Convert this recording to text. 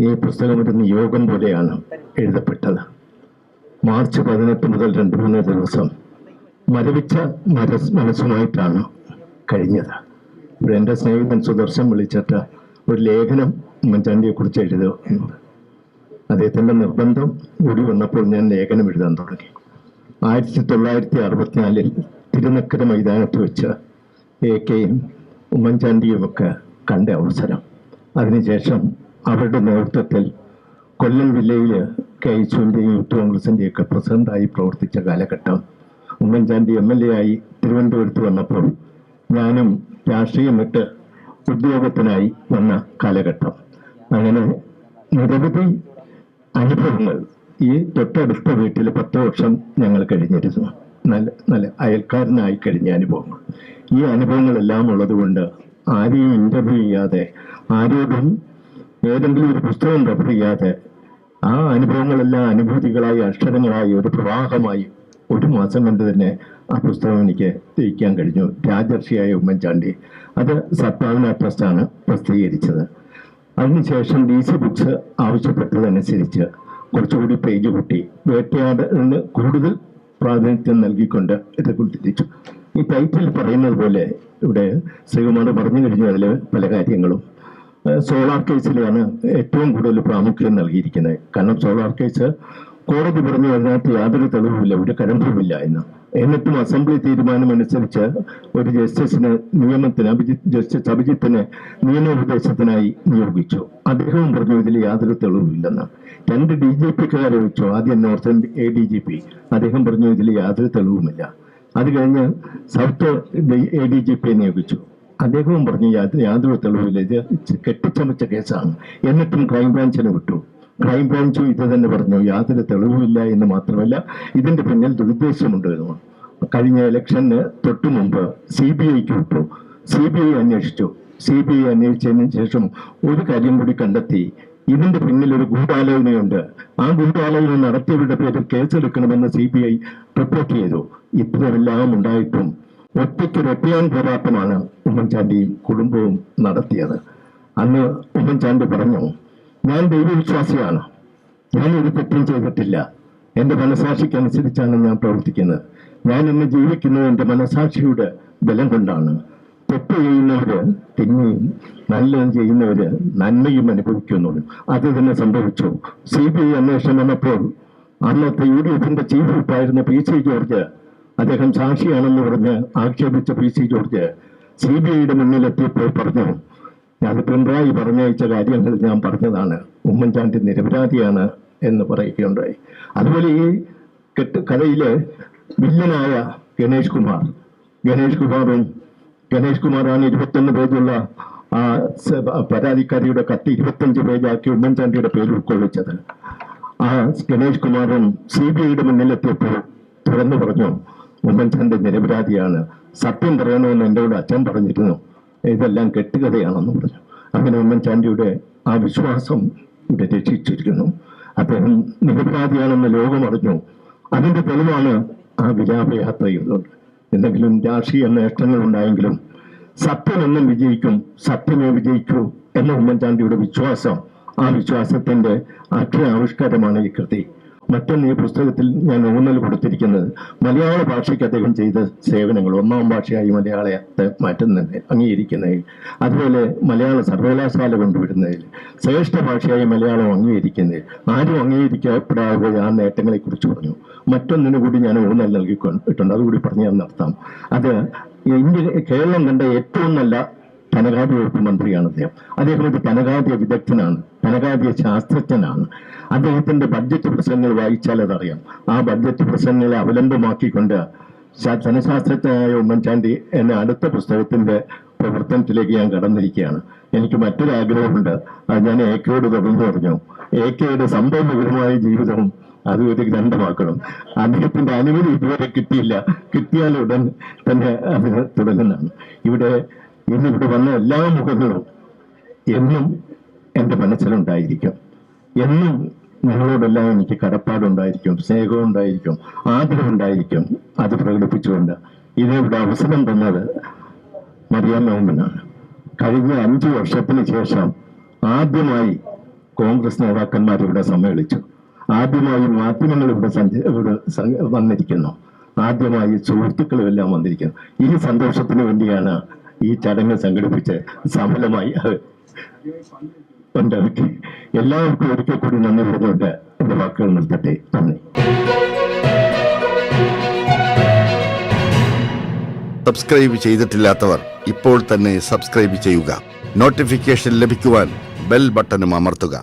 ഈ പുസ്തകം യോഗം പോലെയാണ് എഴുതപ്പെട്ടത്. മാർച്ച് പതിനെട്ട് മുതൽ രണ്ട് മൂന്ന് ദിവസം മരവിച്ച മനസ് മനസ്സുമായിട്ടാണ് കഴിഞ്ഞത്. എന്റെ സ്നേഹിതൻ സുദർശൻ വിളിച്ചിട്ട് ഒരു ലേഖനം ഉമ്മൻചാണ്ടിയെ കുറിച്ച് എഴുതുക എന്നത് അദ്ദേഹത്തിന്റെ നിർബന്ധം കൂടി വന്നപ്പോൾ ഞാൻ ലേഖനം എഴുതാൻ തുടങ്ങി. ആയിരത്തി തൊള്ളായിരത്തി അറുപത്തിനാലിൽ തിരുനക്കര മൈതാനത്ത് വെച്ച് എ കെയും ഉമ്മൻചാണ്ടിയുമൊക്കെ കണ്ട അവസരം. അതിനുശേഷം അവരുടെ നേതൃത്വത്തിൽ കൊല്ലം ജില്ലയിൽ കെ ഐസുവിന്റെയും യൂത്ത് കോൺഗ്രസിന്റെയും ഒക്കെ പ്രസിഡന്റായി പ്രവർത്തിച്ച കാലഘട്ടം. ഉമ്മൻചാണ്ടി എം എൽ എ ആയി തിരുവനന്തപുരത്ത് വന്നപ്പോൾ ഞാനും രാഷ്ട്രീയം വിട്ട് ഉദ്യോഗത്തിനായി വന്ന കാലഘട്ടം. അങ്ങനെ നിരവധി അനുഭവങ്ങൾ ഈ തൊട്ടടുത്ത വീട്ടിൽ പത്ത് വർഷം ഞങ്ങൾ കഴിഞ്ഞിരുന്നു. നല്ല നല്ല അയൽക്കാരനായി കഴിഞ്ഞ അനുഭവങ്ങൾ. ഈ അനുഭവങ്ങളെല്ലാം ഉള്ളതുകൊണ്ട് ആരെയും ഇന്റർവ്യൂ ചെയ്യാതെ ആരോടും ഏതെങ്കിലും ഒരു പുസ്തകം റെഫർ ചെയ്യാതെ ആ അനുഭവങ്ങളെല്ലാം അനുഭൂതികളായി അക്ഷരങ്ങളായി ഒരു പ്രവാഹമായി ഒരു മാസം കൊണ്ട് തന്നെ ആ പുസ്തകം എനിക്ക് തിരിക്കാൻ കഴിഞ്ഞു. രാജർഷിയായ ഉമ്മൻചാണ്ടി. അത് സദ്ഭാവന ട്രസ്റ്റാണ് പ്രസിദ്ധീകരിച്ചത്. അതിനുശേഷം ഡി സി ബുക്സ് ആവശ്യപ്പെട്ടതനുസരിച്ച് കുറച്ചുകൂടി പേജ് കൂട്ടി വേട്ടയാടിന് കൂടുതൽ പ്രാതിനിധ്യം നൽകിക്കൊണ്ട് ഇത് കുത്തിരിച്ചു ഈ ടൈറ്റിൽ പറയുന്നത് പോലെ ഇവിടെ ശ്രീകുമാർ പറഞ്ഞു കഴിഞ്ഞു അതിൽ പല കാര്യങ്ങളും. സോളാർ കേസിലാണ് ഏറ്റവും കൂടുതൽ പ്രാമുഖ്യം നൽകിയിരിക്കുന്നത്. കാരണം സോളാർ കേസ് കോടതി പറഞ്ഞു അതിനകത്ത് യാതൊരു തെളിവുമില്ല ഒരു കരമ്പുമില്ല എന്ന്. എന്നിട്ടും അസംബ്ലി തീരുമാനമനുസരിച്ച് ഒരു ജസ്റ്റിസിന് നിയമത്തിന് അഭിജിത്ത് ജസ്റ്റിസ് അഭിജിത്തിനെ നിയമോപദേശത്തിനായി നിയോഗിച്ചു. അദ്ദേഹവും പറഞ്ഞു ഇതിൽ യാതൊരു തെളിവുമില്ലെന്ന്. രണ്ട് ഡി ജി പിക്കാരെ വെച്ചു. ആദ്യം north A D G P. അദ്ദേഹം പറഞ്ഞു ഇതിൽ യാതൊരു തെളിവുമില്ല. അത് കഴിഞ്ഞ് സൗത്ത് എ ഡി ജി പിയെ നിയോഗിച്ചു. അദ്ദേഹവും പറഞ്ഞു യാതൊരു തെളിവില്ല ഇത് കെട്ടിച്ചമച്ച കേസാണ്. എന്നിട്ടും ക്രൈംബ്രാഞ്ചിനെ വിട്ടു. ക്രൈംബ്രാഞ്ചും ഇത് തന്നെ പറഞ്ഞു യാതൊരു തെളിവുമില്ല എന്ന് മാത്രമല്ല ഇതിന്റെ പിന്നിൽ ദുരുദ്ദേശമുണ്ട് എന്ന്. കഴിഞ്ഞ ഇലക്ഷന് തൊട്ടു മുമ്പ് സി ബി ഐക്ക് വിട്ടു. സി ബി ഐ അന്വേഷിച്ചു. സി ബി ഐ അന്വേഷിച്ചതിന് ശേഷം ഒരു കാര്യം കൂടി കണ്ടെത്തി. ഇതിന്റെ പിന്നിൽ ഒരു ഗൂഢാലോചനയുണ്ട്. ആ ഗൂഢാലോചന നടത്തിയവരുടെ പേരിൽ കേസെടുക്കണമെന്ന് സി ബി ഐ റിപ്പോർട്ട് ചെയ്തു. ഇത്രയെല്ലാം ഉണ്ടായിട്ടും ഒറ്റയ്ക്ക് ഒറ്റയാൻ പോരാട്ടമാണ് ഉമ്മൻചാണ്ടി കുടുംബവും നടത്തിയത്. അന്ന് ഉമ്മൻചാണ്ടി പറഞ്ഞു ഞാൻ ദൈവവിശ്വാസിയാണ്. ഞാൻ ഒരു തെറ്റും ചെയ്തിട്ടില്ല. എന്റെ മനസാക്ഷിക്കനുസരിച്ചാണ് ഞാൻ പ്രവർത്തിക്കുന്നത്. ഞാൻ ഇന്ന് ജീവിക്കുന്നത് എന്റെ മനസാക്ഷിയുടെ ബലം കൊണ്ടാണ്. തെറ്റ് ചെയ്യുന്നവർ തിന്മയും നല്ലതും ചെയ്യുന്നവർ നന്മയും അനുഭവിക്കുന്നുള്ളൂ. അത് തന്നെ സംഭവിച്ചു. സി ബി ഐ അന്വേഷണം വന്നപ്പോൾ അന്നത്തെ യു ഡി എഫിന്റെ ചീഫ് വിപ്പായിരുന്ന പി സി ജോർജ് അദ്ദേഹം സാക്ഷിയാണെന്ന് പറഞ്ഞ് ആക്ഷേപിച്ച P C George C B ഐയുടെ മുന്നിലെത്തിയപ്പോൾ പറഞ്ഞു ഞാൻ പിണറായി പറഞ്ഞയച്ച കാര്യങ്ങൾ ഞാൻ പറഞ്ഞതാണ്. ഉമ്മൻചാണ്ടി നിരപരാധിയാണ് എന്ന് പറയുകയുണ്ടായി. അതുപോലെ ഈ കെട്ട് കഥയിലെ വില്ലനായ ഗണേഷ് കുമാർ ഗണേഷ് കുമാറും ഗണേഷ് കുമാറാണ് ഇരുപത്തൊന്ന് പേജുള്ള ആ പരാതിക്കാരിയുടെ കത്ത് ഇരുപത്തഞ്ച് പേജാക്കി ഉമ്മൻചാണ്ടിയുടെ പേര് ഉൾക്കൊള്ളിച്ചത്. ആ ഗണേഷ് കുമാറും സി ബി ഐയുടെ മുന്നിലെത്തിയപ്പോൾ തുറന്നു പറഞ്ഞു ഉമ്മൻചാണ്ടി നിരപരാധിയാണ്. സത്യം പറയണമെന്ന് എന്നോട് അച്ഛൻ പറഞ്ഞിരുന്നു. ഇതെല്ലാം കെട്ടുകഥയാണെന്ന് പറഞ്ഞു. അങ്ങനെ ഉമ്മൻചാണ്ടിയുടെ ആ വിശ്വാസം ഇവിടെ രക്ഷിച്ചിരിക്കുന്നു. അദ്ദേഹം നിരപരാധിയാണെന്ന് ലോകം അറിഞ്ഞു. അതിന്റെ തെളിവാണ് ആ വിലാപയാത്ര എന്തെങ്കിലും രാഷ്ട്രീയ നേട്ടങ്ങൾ ഉണ്ടായെങ്കിലും സത്യമെന്നും വിജയിക്കും സത്യമേ വിജയിക്കൂ എന്ന ഉമ്മൻചാണ്ടിയുടെ വിശ്വാസം ആ വിശ്വാസത്തിന്റെ അക്ഷരാവിഷ്കാരമാണ് ഈ കൃതി. മറ്റൊന്ന് ഈ പുസ്തകത്തിൽ ഞാൻ ഊന്നൽ കൊടുത്തിരിക്കുന്നത്. മലയാള ഭാഷയ്ക്ക് അദ്ദേഹം ചെയ്ത സേവനങ്ങൾ. ഒന്നാം ഭാഷയായി മലയാളത്തെ മാറ്റുന്നതിൽ അംഗീകരിക്കുന്നതിൽ. അതുപോലെ മലയാള സർവകലാശാല കൊണ്ടുവരുന്നതിൽ ശ്രേഷ്ഠ ഭാഷയായി മലയാളം അംഗീകരിക്കുന്നതിൽ. ആരും അംഗീകരിക്കപ്പെടാതെ ആ നേട്ടങ്ങളെ കുറിച്ച് പറഞ്ഞു. മറ്റൊന്നിനു കൂടി ഞാൻ ഊന്നൽ നൽകിക്കൊണ്ടിട്ടുണ്ട് അതുകൂടി പറഞ്ഞ് ഞാൻ നടത്താം അത് ഇന്ത്യ കേരളം കണ്ട ഏറ്റവും നല്ല ധനകാര്യ വകുപ്പ് മന്ത്രിയാണ് അദ്ദേഹം. അദ്ദേഹം ഒരു ധനകാര്യ വിദഗ്ധനാണ്. ധനകാര്യ ശാസ്ത്രജ്ഞനാണ്. അദ്ദേഹത്തിന്റെ ബഡ്ജറ്റ് പ്രസംഗങ്ങൾ വായിച്ചാൽ അതറിയാം. ആ ബഡ്ജറ്റ് പ്രസംഗങ്ങളെ അവലംബമാക്കിക്കൊണ്ട് ധനശാസ്ത്രജ്ഞനായ ഉമ്മൻചാണ്ടി എന്ന അടുത്ത പുസ്തകത്തിന്റെ പ്രവർത്തനത്തിലേക്ക് ഞാൻ കടന്നിരിക്കുകയാണ്. എനിക്ക് മറ്റൊരു ആഗ്രഹമുണ്ട്. അത് ഞാൻ എ കെയോട് തുടർന്ന് പറഞ്ഞു. എ കെയുടെ സംഭവവിപുലമായ ജീവിതവും അത് ഒരു ഗ്രന്ഥമാക്കണം. അദ്ദേഹത്തിന്റെ അനുമതി ഇതുവരെ കിട്ടിയില്ല. കിട്ടിയാൽ ഉടൻ തന്നെ അതിന് തുടങ്ങുന്നതാണ്. ഇവിടെ ഇന്ന് ഇവിടെ വന്ന എല്ലാ മുഖങ്ങളും എന്നും എന്റെ മനസ്സിലുണ്ടായിരിക്കും. എന്നും നിങ്ങളോടെല്ലാം എനിക്ക് കടപ്പാടുണ്ടായിരിക്കും സ്നേഹമുണ്ടായിരിക്കും ആഗ്രഹമുണ്ടായിരിക്കും അത് പ്രകടിപ്പിച്ചുകൊണ്ട് ഇതിവിടെ അവസരം തന്നത് മറിയാൻ ഉമ്മനാണ് കഴിഞ്ഞ അഞ്ച് വർഷത്തിന് ശേഷം ആദ്യമായി കോൺഗ്രസ് നേതാക്കന്മാർ ഇവിടെ സമ്മേളിച്ചു. ആദ്യമായി മാധ്യമങ്ങൾ ഇവിടെ ഇവിടെ വന്നിരിക്കുന്നു. ആദ്യമായി സുഹൃത്തുക്കളും എല്ലാം വന്നിരിക്കുന്നു. ഈ സന്തോഷത്തിന് വേണ്ടിയാണ് ഈ ചടങ്ങ് സംഘടിപ്പിച്ച് സഫലമായി ഉണ്ടാക്കി എല്ലാവർക്കും ഒരിക്കൽ കൂടി നന്ദി പറഞ്ഞുകൊണ്ട് എന്റെ വാക്കുകൾ നിർത്തട്ടെ. നന്ദി. സബ്സ്ക്രൈബ് ചെയ്തിട്ടില്ലാത്തവർ ഇപ്പോൾ തന്നെ സബ്സ്ക്രൈബ് ചെയ്യുക. നോട്ടിഫിക്കേഷൻ ലഭിക്കുവാൻ ബെൽ ബട്ടണും അമർത്തുക.